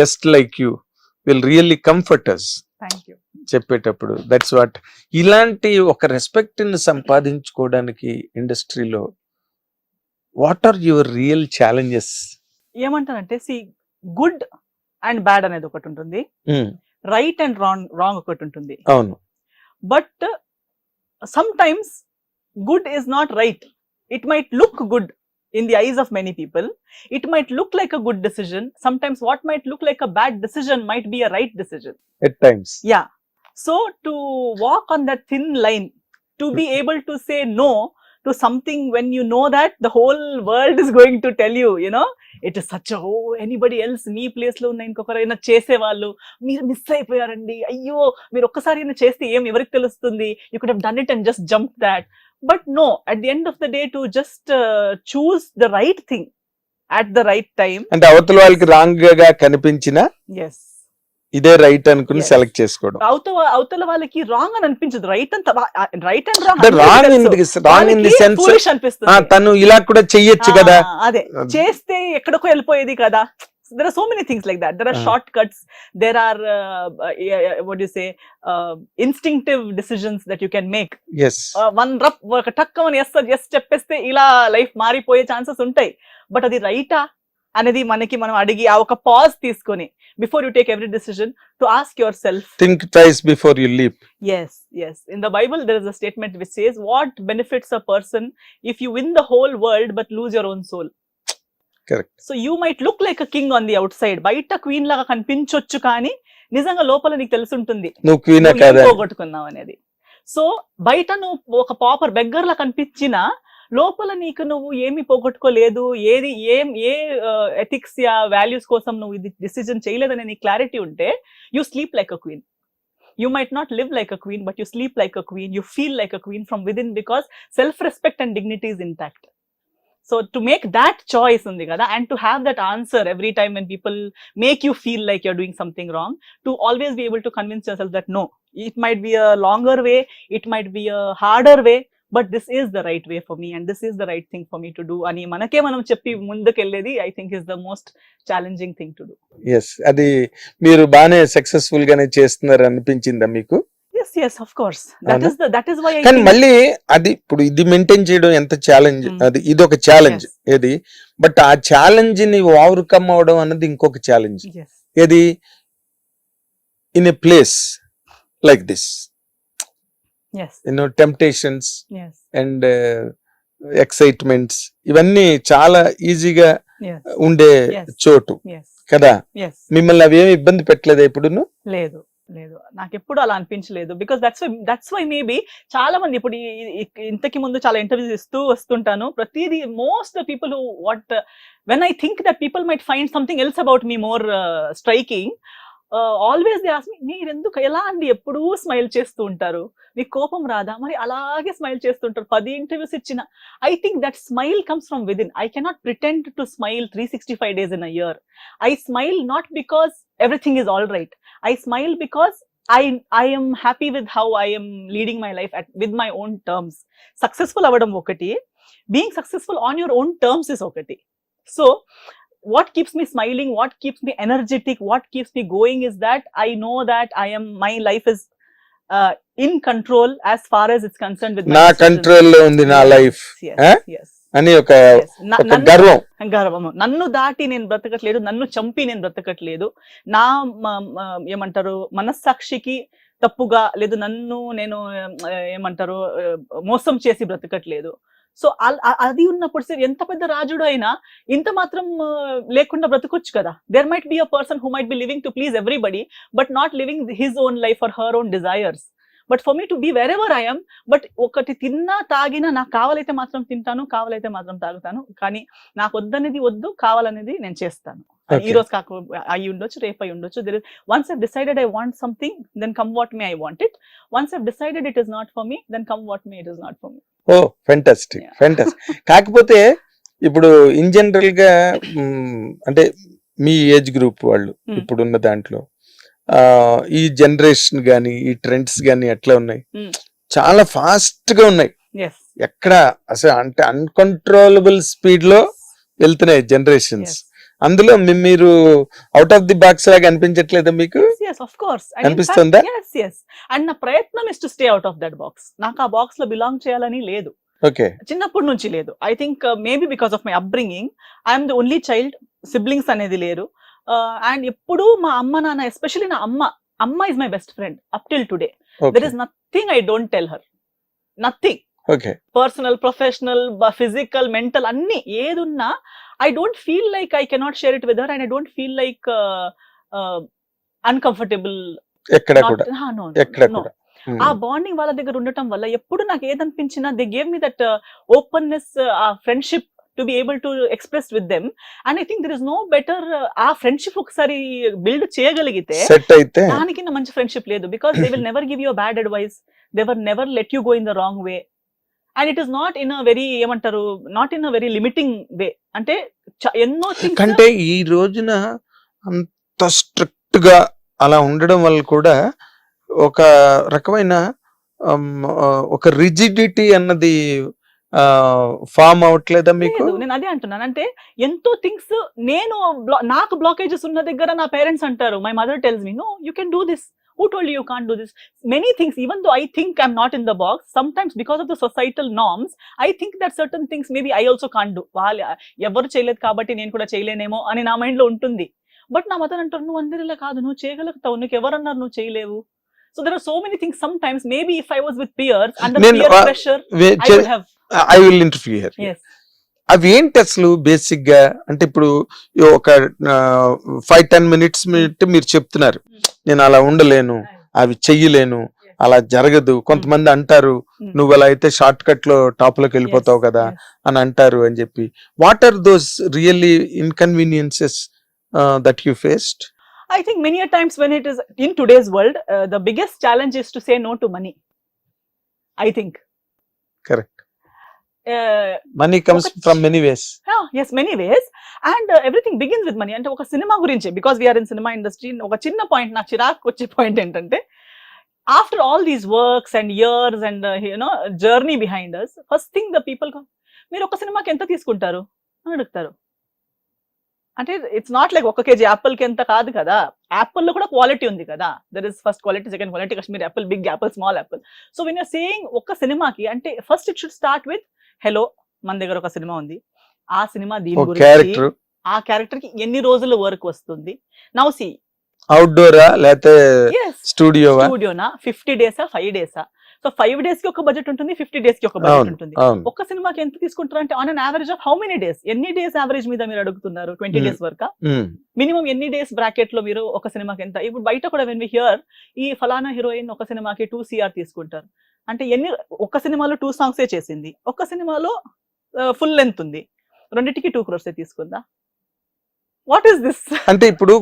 Guest like you will really comfort us చెప్పేటప్పుడు that's what ఇలాంటి ఒక రెస్పెక్ట్ని సంపాదించుకోవడానికి ఇండస్ట్రీలో what are your real challenges ఏమంటానంటే సి గుడ్ అండ్ బ్యాడ్ అనేది ఒకటి ఉంటుంది. రైట్ అండ్ రాంగ్ రాంగ్ ఒకటి ఉంటుంది. అవును. But sometimes good is not right it might look good in the eyes of many people it might look like a good decision sometimes what might look like a bad decision might be a right decision at times yeah so to walk on that thin line to be able to say no to something when you know that the whole world is going to tell you you know it is such a oh anybody else మీ ప్లేస్లో ఉన్న ఇంకొకరైనా చేసేవాళ్ళు మీరు miss అయిపోయారండి అయ్యో మీరు ఒక్కసారి చేస్తే ఏం ఎవరికి తెలుస్తుంది you could have done it and just jump that but no at the end of the day to just choose the right thing at the right time అంటే అవతల వాళ్ళకి రాంగ్గా కనిపించిన ఎస్ ఇదే రైట్ అనుకుని. సెలెక్ట్ చేసుకోవడం. అవతల అవతల వాళ్ళకి రాంగ్ అని అనిపించదు. రైట్ అంత right and wrong in wrong in the sense తను ఇలా కూడా చెయ్యొచ్చు కదా. అదే. చేస్తే ఎక్కడికో వెళ్ళిపోయేది కదా. There are so many things like that there are Ah. shortcuts there are uh, uh, what do you say uh, instinctive decisions that you can make ఎస్ వన్ రప్ ఒక టక్ అని ఎస్ ఎస్ చెప్పేస్తే ఇలా లైఫ్ మారిపోయే ఛాన్సెస్ ఉంటాయి బట్ అది రైటా అనేది మనకి మనం అడిగి ఆ ఒక పాజ్ తీసుకొని before you take every decision to ask yourself think thrice before you leap Yes, yes. In the Bible, there is a statement which says, What benefits a person if you win the whole world but lose your own soul? So you might look like a king on the outside బయట queen లాగా కనిపించొచ్చు కానీ నిజంగా లోపల నీకు తెలుసుంటుంది. నువ్వు Kwena పోగొట్టుకున్నావు అనేది. So బయట నువ్వు ఒక పాపర్ బెగ్గర్ లా కనిపించినా లోపల నీకు నువ్వు ఏమి పోగొట్టుకోలేదు ఏది ఏం ఏ ఎథిక్స్ యా వాల్యూస్ కోసం నువ్వు ఇది డిసిజన్ చేయలేదనే నీ క్లారిటీ ఉంటే you sleep like a queen you might not live like a queen but you sleep like a queen you feel like a queen from within because self respect and dignity is intact so to make that choice ఉంది కదా and to have that answer every time and people make you feel like you're doing something wrong to always be able to convince yourself that no it might be a longer way it might be a harder way but this is the right way for me and this is the right thing for me to do అని మనకే మనం చెప్పి ముందుకెళ్ళేది I think is the most challenging thing to do yes అది మీరు బాగానే successful గానే చేస్తున్నారు అనిపించిందా మీకు? Yes yes of course that? Is that is why కానీ మళ్ళీ అది ఇప్పుడు ఇది మెయింటైన్ చేయడం ఎంత ఛాలెంజ్ Mm. అది ఇది ఒక ఛాలెంజ్ ఏది? బట్ ఆ ఛాలెంజ్ని ఓవర్కమ్ అవడం అన్నది ఇంకొక ఛాలెంజ్ ఏది? In a place like this you know temptations and excitements ఇవన్నీ చాలా ఈజీగా ఉండే. చోటు. కదా? మిమ్మల్ని అవేమి ఇబ్బంది పెట్టలేదా ఇప్పుడు లేదు. లేదు. నాకు ఎప్పుడు అలా అనిపించలేదు. Because that's why that's why maybe చాలా మంది ఇప్పుడు ఇంతకి ముందు చాలా ఇంటర్వ్యూస్ ఇస్తూ వస్తుంటాను. ప్రతిదీ most people what when I think that people might find something else about me more striking always they ask me మీరు ఎందుకు ఎలా అండి? ఎప్పుడూ స్మైల్ చేస్తూ ఉంటారు? మీకు కోపం రాదా? మరి అలాగే స్మైల్ చేస్తుంటారు. పది ఇంటర్వ్యూస్ ఇచ్చిన. I think that smile comes from within I cannot pretend to smile three sixty five days in a year I smile not because everything is all right I smile because I I'm happy with how I'm leading my life at with my own terms successful అవ్వడం ఒకటి. Being successful on your own terms is ఒకటి. So what keeps me smiling, what keeps me energetic, what keeps me going is that I know that I am my life is uh, in control as far as it's concerned with my నా. కంట్రోల్లో ఉంది నా Yes, life Eh? అని ఒక గర్వం గర్వము నన్ను దాటి నేను బ్రతకట్లేదు నన్ను చంపి నేను బ్రతకట్లేదు నా ఏమంటారు మనస్సాక్షికి తప్పుగా లేదు నన్ను నేను ఏమంటారు మోసం చేసి బ్రతకట్లేదు సో అది ఉన్నప్పుడు సరే ఎంత పెద్ద రాజుడు అయినా ఇంత మాత్రం లేకుండా బ్రతకొచ్చు కదా. There might be a person who might be living to please everybody but not living his own life for her own desires but for me to be wherever I'm but ఒకటి తిన్నా తాగినా నాకు కావాలైతే మాత్రం తింటాను కావాలైతే మాత్రం తాగుతాను. కానీ నాకు వద్దనేది వద్దు కావాలనేది నేను చేస్తాను. ఈ రోజు కాక అయి ఉండొచ్చు రేపు అయి ఉండొచ్చు. There is once I decided I want something then come what may I want it once I decided it is not for me then come what may it is not for me oh fantastic. Fantastic కాకపోతే ఇప్పుడు in జనరల్గా అంటే మీ age group వాళ్ళు Hmm. ఇప్పుడున్న దాంట్లో ఆ ఈ జనరేషన్ గాని ఈ ట్రెండ్స్ గాని ఎట్లా ఉన్నాయి? Hmm. చాలా ఫాస్ట్గా ఉన్నాయి ఎక్కడ? అసలు అంటే అన్కంట్రోలబుల్ స్పీడ్లో వెళ్తున్నాయి జనరేషన్స్ అందులో మీరు అవుట్ ఆఫ్ ది బాక్స్ లాగా అనిపించట్లేదా మీకు? Yes of course. And in fact, అనిపిస్తుందా? yes yes. అండ్ నా ప్రయత్నం is to stay out of that box నాకు ఆ బాక్స్లో బిలాంగ్ చేయాలని లేదు. ఓకే. చిన్నప్పటి నుంచి లేదు. I think maybe because of my upbringing I'm the only child siblings అనేది లేరు. అండ్ ఎప్పుడు మా అమ్మ నాన్న ఎస్పెషల్లీ నా అమ్మ అమ్మ is my best friend up till today there is nothing I don't tell her nothing okay. Personal professional physical mental అన్ని ఏదున్నా I don't feel like I cannot share it with her and I don't feel like uncomfortable ఎక్కడ కూడా. ఎక్కడ కూడా. ఉమ్. ఆ bonding వాళ్ళ దగ్గర ఉండటం వల్ల ఎప్పుడు నాకు ఏదనిపించినా they gave me that openness ఆ friendship to be able to express with them and I think there is no better ఆ ఫ్రెండ్షిప్ ఒకసారి బిల్డ్ చేయగలిగితే సెట్ అయితే దానికి మంచి ఫ్రెండ్షిప్ లేదు. Because they will never give you bad advice they were never let you go in the wrong way and it is not in a very ఏమంటారు not in a very limiting way అంటే ఎన్నో కంటే ఈ రోజున అంత strict గా అలా ఉండడం వల్ల కూడా ఒక రకమైన ఒక రిజిడిటీ అన్నది ఫామ్ అవట్లేదా మీకు? నేను అదే అంటున్నాను. అంటే ఎంతో థింగ్స్ నేను నాకు బ్లాకేజెస్ ఉన్న దగ్గర నా పేరెంట్స్ అంటారు. My mother tells me no you can do this who told you can't do this many things even though I think I'm not in the box sometimes because of the societal norms I think that certain things maybe I also can't do వాళ్ళు ఎవరు చేయలేదు కాబట్టి నేను కూడా చేయలేనేమో అని నా మైండ్లో ఉంటుంది. బట్ నా మదర్ అంటారు నువ్వు అందరిలా కాదు నువ్వు చేయగలుగుతావు నీకు ఎవరన్నారు నువ్వు చేయలేవు. So there are so many things sometimes maybe if I was with peers peer pressure I would have I will interview here yes. అవి ఏంటి అసలు బేసిక్గా అంటే ఇప్పుడు ఒక ఫైవ్ టెన్ మినిట్స్ మీరు చెప్తున్నారు. నేను అలా ఉండలేను అవి చెయ్యలేను అలా జరగదు. కొంతమంది అంటారు Mm. నువ్వు అలా అయితే షార్ట్ కట్లో టాప్లోకి వెళ్ళిపోతావు కదా. అని అంటారు అని చెప్పి. What are those really inconveniences that you faced I think many a times when it is in today's world, uh, the biggest challenge is to say no to money. I think. Correct. Uh, money comes ఒక from many ways yeah, yes, many ways. And uh, everything begins with money. అంటే ఒక cinema గురించి because we're in cinema industry ఒక చిన్న point నాకు చిరాకు వచ్చే point ఏంటంటే after all these works and years and you know journey behind us first thing the people మీరు ఒక సినిమాకి ఎంత తీసుకుంటారు అని అడుగుతారు అంటే ఇట్స్ నాట్ లైక్ ఒక కేజీ యాపిల్కి ఎంత కాదు కదా. యాపిల్లో కూడా క్వాలిటీ ఉంది కదా. There is first quality second quality Kashmir apple big apple small apple so when you're saying ఒక సినిమాకి అంటే first it should start with hello మన దగ్గర ఒక సినిమా ఉంది. ఆ సినిమా దీని గురించి ఆ క్యారెక్టర్కి ఎన్ని రోజుల వర్క్ వస్తుంది? నౌ సి అవుట్డోరా లేకపోతే స్టూడియోనా ఫిఫ్టీ డేసా ఫైవ్ డేసా సో ఫైవ్ డేస్కి ఒక బడ్జెట్ ఉంటుంది ఫిఫ్టీ డేస్కి ఒక బడ్జెట్ ఉంటుంది. ఒక్క సినిమాకి ఎంత తీసుకుంటారు అంటే on an average of how many days ఎన్ని డేస్ యావరేజ్ మీద మీరు అడుగుతున్నారు? ట్వంటీ. డేస్ వరకు. మినిమం ఎన్ని డేస్ బ్రాకెట్లో మీరు ఒక సినిమాకి ఎంత? ఇప్పుడు బయట కూడా వెన్ వి హియర్ ఈ ఫలానా హీరోయిన్ ఒక సినిమాకి టూ సిఆర్ తీసుకుంటారు. అంటే ఎన్ని ఒక సినిమాలో టూ సాంగ్సే చేసింది? ఒక సినిమాలో ఫుల్ లెంత్ ఉంది. రెండింటికి టూ క్రోర్స్ తీసుకుందా? వాట్ ఈస్ దిస్ అంటే ఇప్పుడు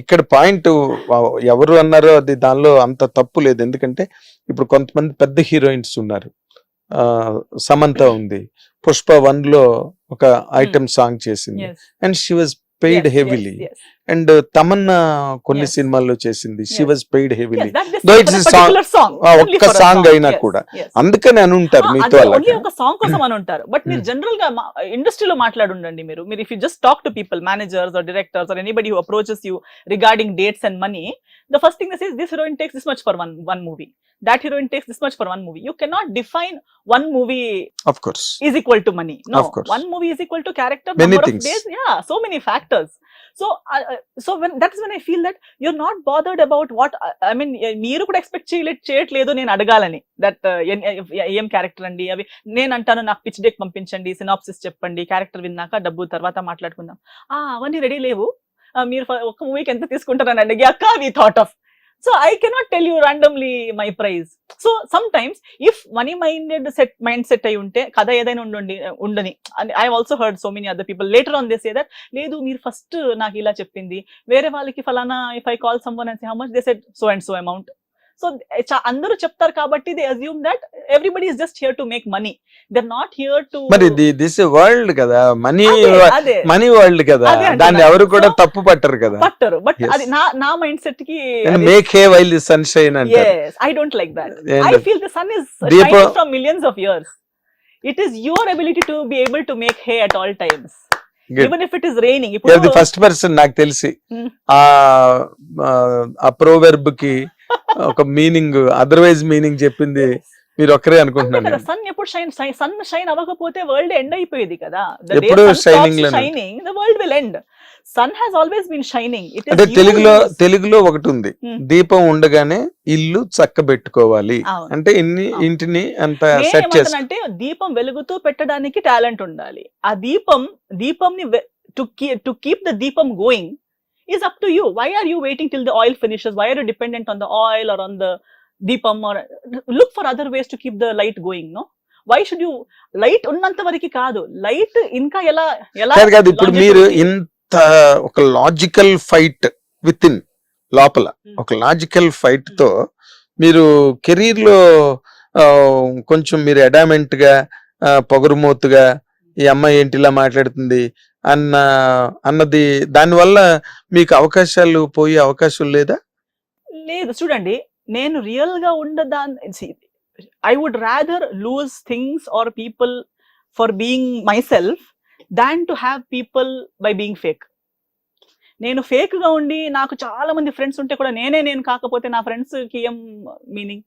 ఇక్కడ పాయింట్ ఎవరు అన్నారో అది దానిలో అంత తప్పు లేదు. ఎందుకంటే ఇప్పుడు కొంతమంది పెద్ద హీరోయిన్స్ ఉన్నారు. ఆ, సమంత ఉంది. పుష్ప వన్లో ఒక ఐటమ్ సాంగ్ చేసింది. And she was paid heavily and Tamannaah కొన్ని. సినిమాల్లో చేసింది she. Was paid heavily song ఒక్క సాంగ్ అయినా కూడా. అందుకని అని ఉంటారు మీతో ఒక సాంగ్ కోసం అని ఉంటారు బట్ మీరు. జనరల్గా ఇండస్ట్రీలో మాట్లాడుండండి మీరు మీరు if you just talk to people managers or directors or anybody who approaches you regarding dates and money the first thing is this heroine takes this much for one one movie that heroine takes this much for one movie you cannot define one movie of course is equal to money. No, Of course. one movie is equal to character, Many number things. of days. Yeah, so many factors. So so when that is when I feel that feel not bothered about what I mean మీరు కూడా expect చేయలే చేయట్లేదు నేను అడగాలని. That uh, ఏం character అండి అవి నేను అంటాను నాకు పిచ్ డేక్ పంపించండి సినాప్సిస్ చెప్పండి క్యారెక్టర్ విన్నాక డబ్బు తర్వాత మాట్లాడుకుందాం. ఆ అవన్నీ రెడీ లేవు. మీరు ఒక మూవీకి ఎంత తీసుకుంటారని అడిగి అక్క we thought of so I cannot tell you randomly my price so sometimes if money minded set mindset అయి ఉంటే కథ ఏదైనా ఉండండి ఉండని I also heard so many other people later on this that లేదు మీరు ఫస్ట్ నాకు ఇలా చెప్పింది. వేరే వాళ్ళకి ఫలానా if I call someone and how much they set so and so amount so అందరూ చెప్తారు కాబట్టి they assume that everybody is just here to make money there not here to మరి దిస్ వరల్డ్ కదా మనీ మనీ వరల్డ్ కదా. దాన్ని ఎవరు కూడా తప్పు పట్టరు కదా పట్టరు బట్. అది నా నా మైండ్ సెట్కి make hay while the don't like that And I feel the sun is Deepa- shining from millions of years. It is your ability to be able to make hay at all times. Good. Even if it is raining the ఇప్పుడు first person నాకు తెలిసి Hmm. ఆ ప్రోవెర్బ్కి ఒక meaning otherwise meaning చెప్పింది మీరు ఒక్కరే అనుకుంటున్నాను నేను. సన్ ఎప్పుడు షైన్ సన్ షైన్ అవ్వకపోతే వరల్డ్ ఎండ్ అయిపోయేది కదా. ఎప్పుడూ లోనే. Shining the world will end sun has always been shining it అంటే తెలుగులో తెలుగులో ఒకటి ఉంది. Hmm. దీపం ఉండగానే ఇల్లు చక్కబెట్టుకోవాలి. అంటే ఇన్ని. ఇంటిని అంత సెట్ చేసి నేనేమంటానంటే దీపం వెలుగుతూ పెట్టడానికి టాలెంట్ ఉండాలి. ఆ దీపం దీపంని to to keep the deepam going is up to you why are you waiting till the oil finishes why are you dependent on the oil or on the deepam or look for other ways to keep the light going no why should you light ఉన్నంత వరకు కాదు. Light ఇంకా ఎలా ఎలా కాదు ఇప్పుడు మీరు ఇంత ఒక లాజికల్ ఫైట్ విత్ ఇన్ లోపల Hmm. ఒక లాజికల్ ఫైట్తో మీరు కెరీర్లో కొంచెం మీరు అడామెంట్గా పొగరుమోతుగా ఈ అమ్మాయి ఏంటి ఇలా మాట్లాడుతుంది అన్న అన్నది దానివల్ల మీకు అవకాశాలు పోయే అవకాశం లేదా? లేదు చూడండి నేను రియల్గా ఉండదాన్ని I would rather lose things or people for being myself than to have people by being fake. నేను ఫేక్గా ఉండి నాకు చాలా మంది ఫ్రెండ్స్ ఉంటే కూడా నేనే నేను కాకపోతే నా ఫ్రెండ్స్కి ఏం మీనింగ్?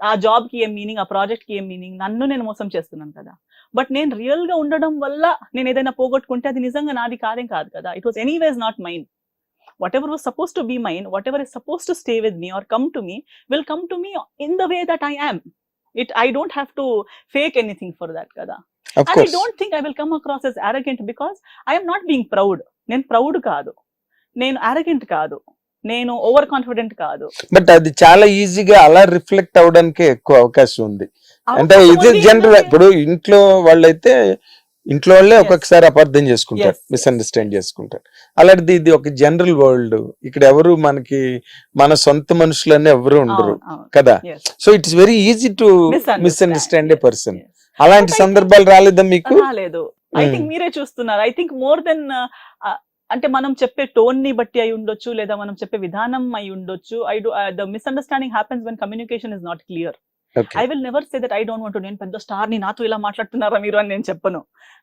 ఆ జాబ్కి ఏం మీనింగ్? ఆ ప్రాజెక్ట్కి ఏం మీనింగ్? నన్ను నేను మోసం చేస్తున్నాను కదా. బట్ నేను రియల్గా ఉండడం వల్ల నేను ఏదైనా పోగొట్టుకుంటే అది నిజంగా నాది కార్యం కాదు కదా. It was anyways not mine whatever was suppose to be mine whatever is suppose to stay with me or come to me will come to me in the way that I it I don't have to fake anything for that కదా and I don't think I will come across as arrogant because I'm not being proud నేను proud కాదు. నేను arrogant కాదు. నేను over confident కాదు. But అది చాలా ఈజీగా అలా రిఫ్లెక్ట్ అవడానికి ఎక్కువ అవకాశం ఉంది. అంటే ఇది జనరల్ ఇప్పుడు ఇంట్లో వాళ్ళైతే ఇంట్లో వాళ్ళే. ఒక్కొక్కసారి అపార్థం చేసుకుంటారు. మిస్అండర్స్టాండ్ చేసుకుంటారు అలాంటిది ఇది ఒక జనరల్ వరల్డ్ ఇక్కడ ఎవరు మనకి మన సొంత మనుషులనే ఎవరు ఉండరు. కదా. So it's very easy to. Misunderstand a person. అలాంటి సందర్భాలు రాలేదా మీకు రాలేదు ఐ Hmm. థింక్ మీరే చూస్తున్నారు ఐ థింక్ మోర్ దెన్ అంటే మనం చెప్పే టోన్ని బట్టి అయి ఉండొచ్చు లేదా మనం చెప్పే విధానం అయి ఉండొచ్చు I do the misunderstanding happens when communication is not clear I will never say that I don't want నేను పెద్ద స్టార్ని నాతో ఇలా మాట్లాడుతున్నారా మీరు అని నేను చెప్పను.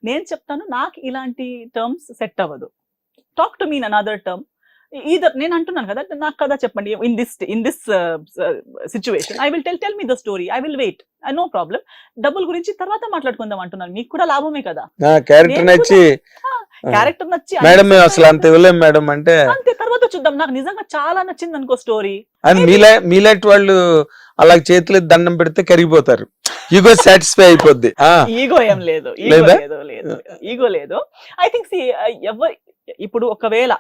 నేను చెప్తాను నాకు ఇలాంటి టర్మ్స్ సెట్ అవ్వదు. Talk to mean another term either నేను అంటున్నాను కదా నాకు కదా చెప్పండి in this in this situation I will tell tell me the story I will wait no problem డబ్బుల గురించి తర్వాత మాట్లాడుకుందాం అంటున్నాను. మీకు కూడా లాభమే కదా. క్యారెక్టర్ నచ్చి క్యారెక్టర్ నచ్చి మేడం అసలు అంత ఇవ్వలేం మేడం అంటే అంతే చూద్దాం. నాకు నిజంగా చాలా నచ్చింది అనుకో స్టోరీ అని మీలా మీలాంటి వాళ్ళు అలా చేతులు దండం పెడితే కరిగిపోతారు. ఇగో సాటిస్ఫై అయిపోద్ది. ఈగో ఏం లేదు. ఈగో లేదా? లేదు ఈగో లేదు. ఐ థింక్ సి ఎవరు ఇప్పుడు ఒకవేళ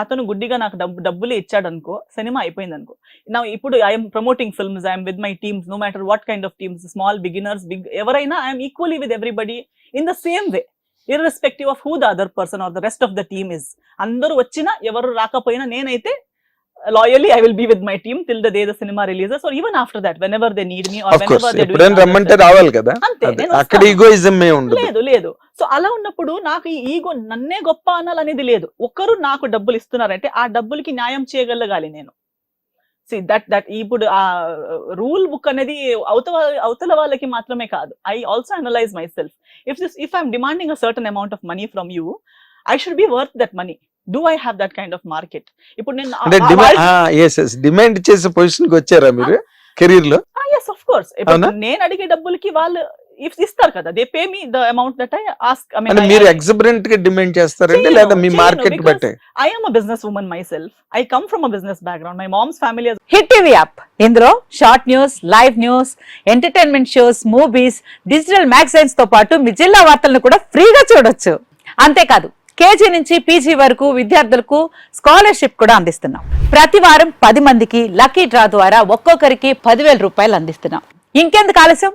అతను గుడ్డిగా నాకు డబ్బు డబ్బులు ఇచ్చాడు అనుకో సినిమా అయిపోయింది అనుకో. నా ఇప్పుడు I'm promoting films I'm with my teams no matter what kind of teams small beginners big ఎవరైనా I'm equally with everybody in the same way irrespective of who the other person or the rest of the team is అందరూ వచ్చినా ఎవరు రాకపోయినా నేనైతే loyally I will be with my team till the day the cinema releases or even after that whenever they need me or whenever they ఎప్పుడైనా రమ్మంటే రావాలి కదా? అంతే అక్కడ. ఈగోయిజం ఏ ఉండదు. లేదు లేదు. సో అలా ఉన్నప్పుడు నాకు ఈ ఈగో నన్నే గొప్ప అనాలనేది లేదు. ఒకరు నాకు డబ్బులు ఇస్తున్నారంటే ఆ డబ్బులకి న్యాయం చేయగలగాలి నేను. సి దట్ దట్ ఇప్పుడు ఆ రూల్ బుక్ అనేది అవతల అవతల వాళ్ళకి మాత్రమే కాదు. I also analyse myself if this if I'm demanding a certain amount of money from you I should be worth that money do I have that kind of market ఇప్పుడు నేను demand చేసే పొజిషన్కి వచ్చారా మీరు? కెరీర్లో? Yes of course? నేను అడిగే డబ్బులకి వాళ్ళు ఇస్తారు కదా they pay me the amount that I ask I అంటే మీరు ఎగ్జబరెంట్గా డిమాండ్ చేస్తారంటే చేయను, లేదా మీ మార్కెట్ బట్టే? I am a businesswoman myself. I come from a business background. My mom's family has Hit TV app ఇందులో short news live news entertainment shows movies digital మ్యాగజైన్స్తో పాటు మీ జిల్లా వార్తలను కూడా ఫ్రీగా చూడొచ్చు. అంతేకాదు కేజీ నుంచి పీజీ వరకు విద్యార్థులకు స్కాలర్షిప్ కూడా అందిస్తున్నాం. ప్రతి వారం పది మందికి లక్కీ డ్రా ద్వారా ఒక్కొక్కరికి పదివేల రూపాయలు అందిస్తున్నాం. ఇంకెందుకు ఆలస్యం?